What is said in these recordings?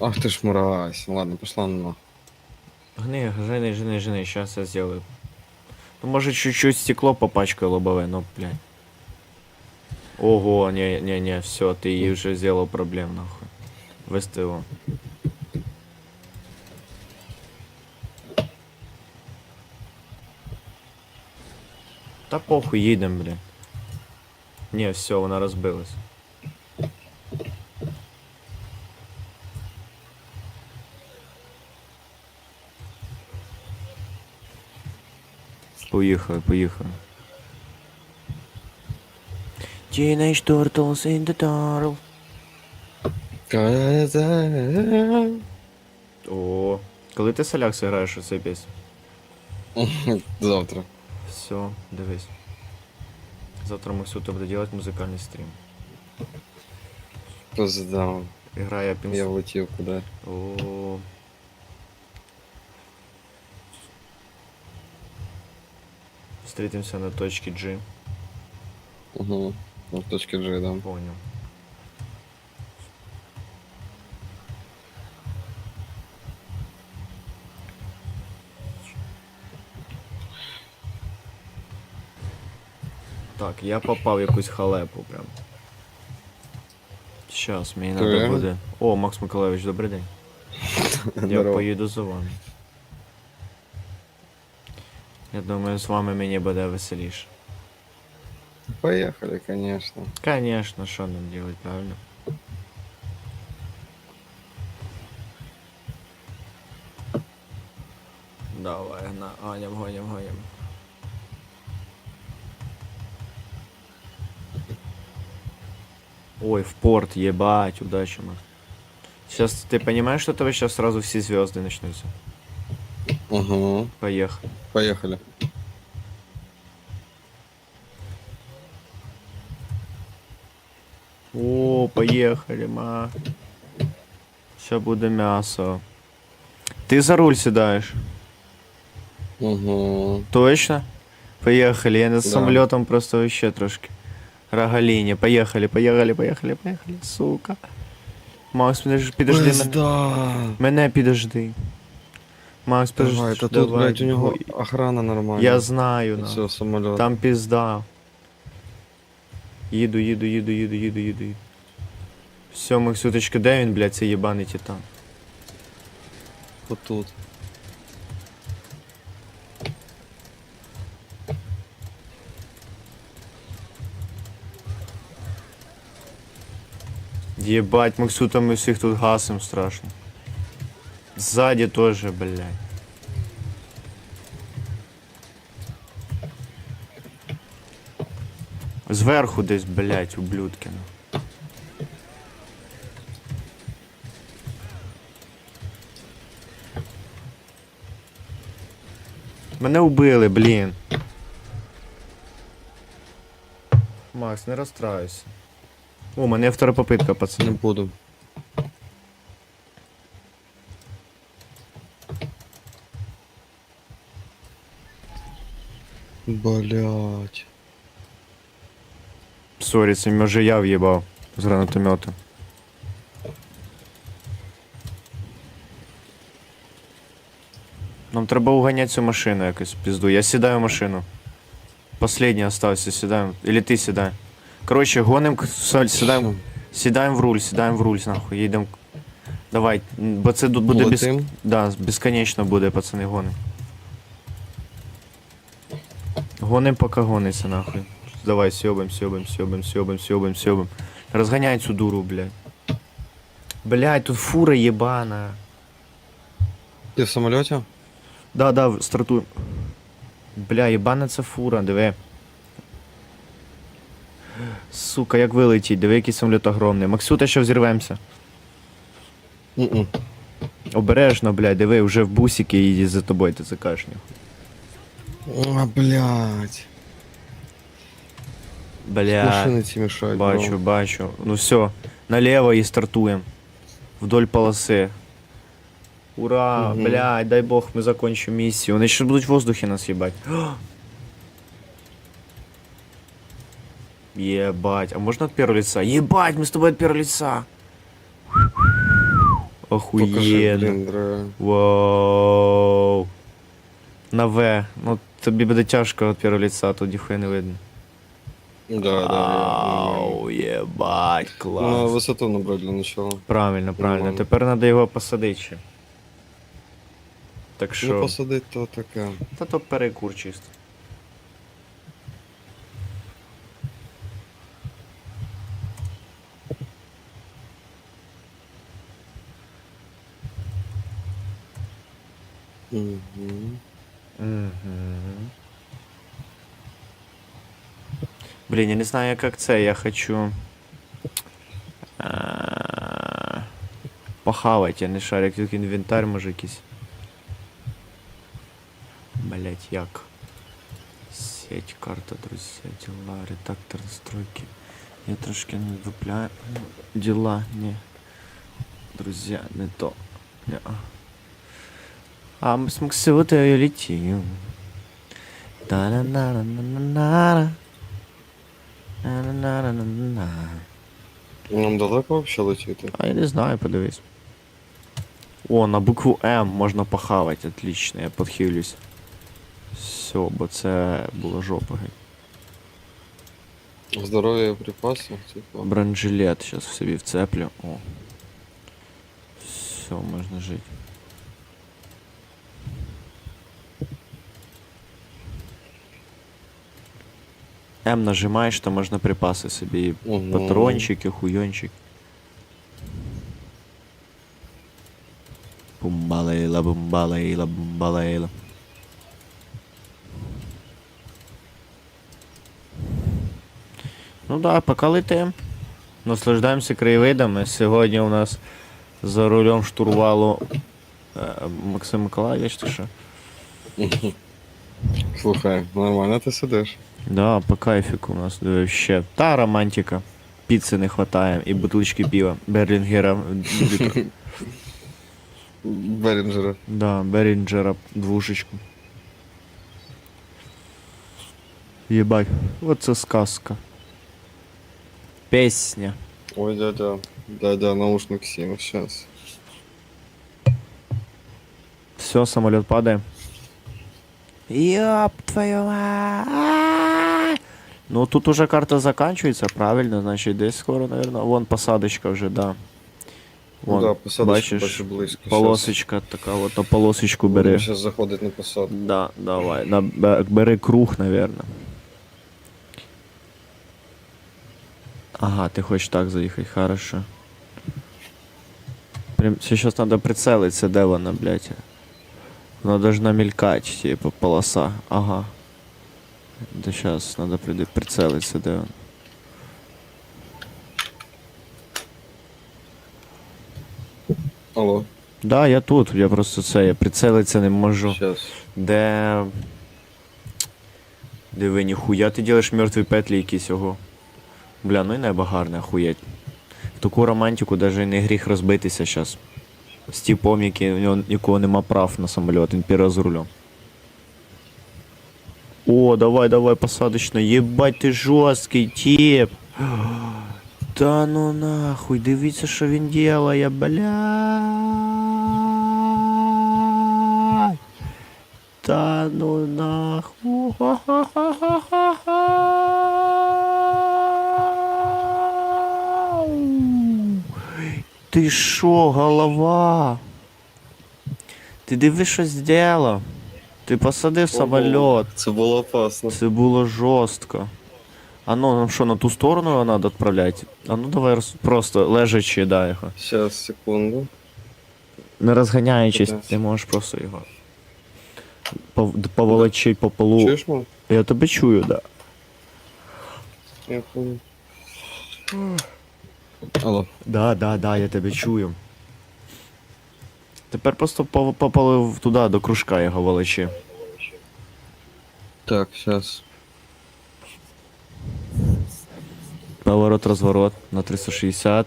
Ах ты ж мразь. Ну ладно, пошла на. Гни, жени, жени, жени, сейчас я сделаю. Ну, может, чуть-чуть стекло попачкаю лобовое, но, блядь. Ого, не, не, не, все, ты ей уже сделал проблем, нахуй. В СТО. Та похуй, їдем, блядь. Не, все, вона розбилась. Поїхали, поїхали. Teenage Turtles in the Turtle. О, коли ти соляк зіграєш у цей пісню? Завтра. Все, дивись. Завтра Максюта буде делать музикальний стрім. Пиздам. Играє Я пінс. влетел куда. О. Встретимся на точке G. Угу. На точке G, да. Понял. Так, я попав в якусь халепу прям. Щас, мені треба буде. О, Макс Миколаївич, добрий день. Я Здорово. поїду за вами. Я думаю, з вами мені буде веселіше. Поехали, конечно. Конечно, что нам делать, правильно? Давай, на, гоним, гоним, гоним. Ой, в порт, ебать, удачи, Макс. Сейчас ты понимаешь, что у тебя сейчас сразу все звезды начнутся? Угу. Поехали. Поехали. О, поехали, ма. Сейчас буде м'ясо. Ти за руль сідаєш? Угу. Точно? Поехали. Я над Да. самолетом просто вообще трошки. Рогаліні. Поехали, поехали, поехали, поехали. Сука. Макс, підожди, підожди мене. Мене підожди. Макс, підожди. Давай, это тут, давай. блядь, у него охрана нормальная. Я знаю, на. Все, самолет. Там пізда. Їду, їду, їду, їду, їду, їду. їду. Все, Максюточка, де він, блядь, цей єбаний титан? Вот тут. Ебать, Максута мы всех тут гасим страшно. Сзади тоже, блядь. Зверху десь, блядь, ублюдки. ну. Мене убили, блін. Макс, не розстраюйся. О, у мене втора попитка, Не буду. Блять. Сорі, це може я в'їбав з гранатомета. Нам треба уганяти цю машину якось пізду. Я сідаю в машину. Последній остався, сідаємо. Или ти сідай. Коротше, гоним, сідаємо, сідаємо в руль, сідаємо в руль, нахуй, їдемо. Давай, бо це тут буде без... Да, безконечно буде, пацани, гоним. Гоним, поки гониться, нахуй. Давай, сьобим, сьобим, сьобим, сьобим, сьобим, сьобим. Розганяй цю дуру, блядь. Блядь, тут фура єбана. Ты в самолете? Да, да, стартуй. Бля, єбана це фура, диви. Сука, як вилетіть, диви, який самоліт огромний. Максюта, що взірвемося. М-м. Обережно, блядь, диви, вже в бусики їде за тобою, ти закажеш. А, блять. Бля. Машины тебе. Бачу, бро. бачу. Ну все, налево і стартуємо. Вдоль полоси. Ура, Мгм. блядь, дай бог мы закончим миссию. Вони ще будуть в воздухе нас їбать. Ебать, а можно от первого лица? Ебать, мы с тобой от первого лица. Охуєнно. Вау. На В. Ну тобі буде тяжко від першого лица, тут ніхуя не видно. Да, да. Ау, єбать, Ну, на висоту набрать для начала. Правильно, правильно. Тепер треба його посадити Так Ну, що. посадить то таке. Та то перекур чисто. Угу. Угу. Блін, я не знаю, як це, я хочу. е, Похавать, я не шарю, як тут інвентар може якийсь. Блять, як? Сеть, карта, друзья, дела, редактор, настройки. Я трошки не дупляю. Дела, не. Друзья, не то. Не. А мы с Максиотой летим. та на на на на на на на на на на на Нам далеко вообще летіти? А я не знаю, подивись. О, на букву М можна похавати, отлично, я подхилюсь. Все, бо це було жопа. Здоров'я і припаси, типу. Бронежилет сейчас в собі вцеплю. О. Все, можна жити. М нажимаєш, то можна припаси собі. Мгм. Патрончики, хуйончик. Бумбалейла, бумбалейла, бумбалейла. Ну да, пока летим. Наслаждаємося краєвидами. Сьогодні у нас за рулем штурвалу е, Максим Миколаївич, ти що? Слухай, нормально ти сидиш. Да, по кайфіку у нас вообще. Та романтика. Піци не хватає і бутылочки пива. Берлінгера. Берінджера. Да, Берінджера двушечку. Єбать, оце сказка. Песня. Ой, дядя. Дядя, наушник сім, щас. Все, самолет падає. Ёб твою мать. Ну тут уже карта заканчивается, правильно, значит, десь скоро, наверное. Вон посадочка вже, да. Ну да, посадочку бачиш, близько. щас. полосочка така, от на полосочку бери. Будемо Щас заходить на посадку. Да, давай. На, бе- бери круг, наверное. Ага, ты хочешь так заехать, хорошо. Прям сейчас надо прицелиться, де вона, блядь. Вона должна мелькать, типа полоса. Ага. Да сейчас надо приди- прицелиться, де вона. Алло, Да, я тут, я просто це, я прицелиться не можу. щас. Де. Диви, ніхуя ти ділиш мертві петлі якісь ого. Бля, ну і небо гарне, охуєть. В таку романтику даже не гріх розбитися зараз. З типом, який у нього нікого нема прав на самоліт, він пере за рулем. О, давай, давай, посадочно. Єбать ти жорсткий тип. Та ну нахуй, дивіться, що він делає, блядь. Та ну нахуй. Ти шо, голова? Ти диви, що зробив? Ти посадив самоліт. Це було опасно. Це було жорстко. А ну, нам що, на ту сторону його треба відправляти? А ну давай роз- просто лежачи, дай його. Щас, секунду. Не розганяючись, Куди? ти можеш просто його. пов- Поволочи по полу. Чуєш мене? Я тебе чую, да. Я понял. Алло. Да, да, да, я тебе чую. Тепер просто попали попалив туди, до кружка його волочи. Так, сейчас. Поворот, розворот на 360.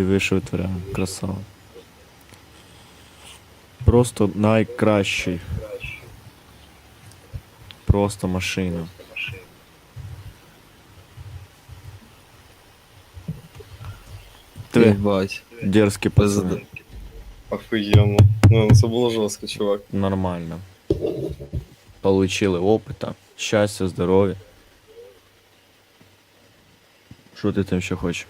Диви, що витворяє. Красава. Просто найкращий. Просто машина. Ти Єбать. дерзкий пацан. Пизда. Охуєнно. Ну, це було жорстко, чувак. Нормально. Получили опыта, щастя, здоров'я. Що ти там ще хочеш?